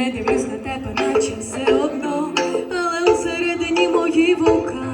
не дивлюсь на тебе, наче все одно, але усередині мої вулкани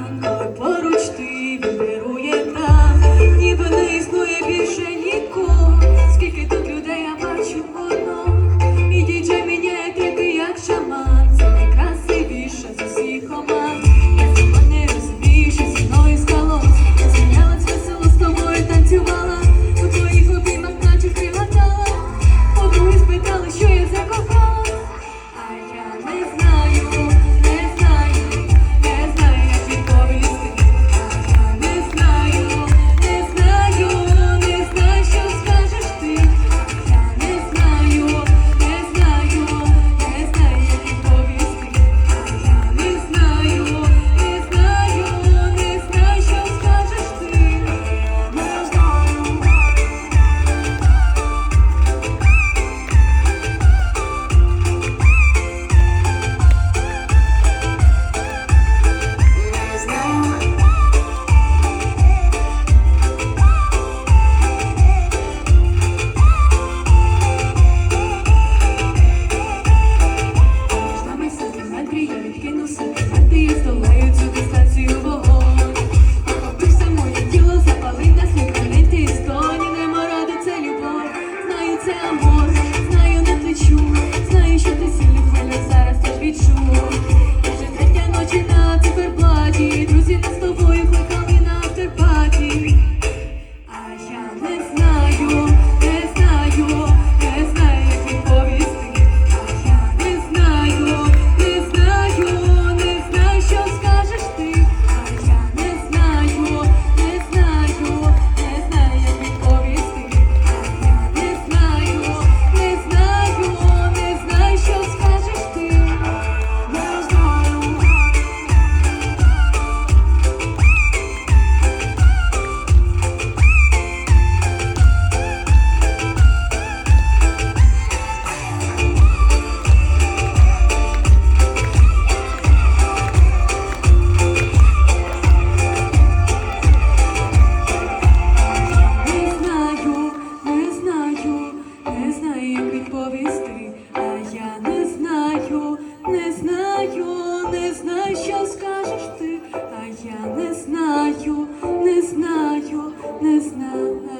this night.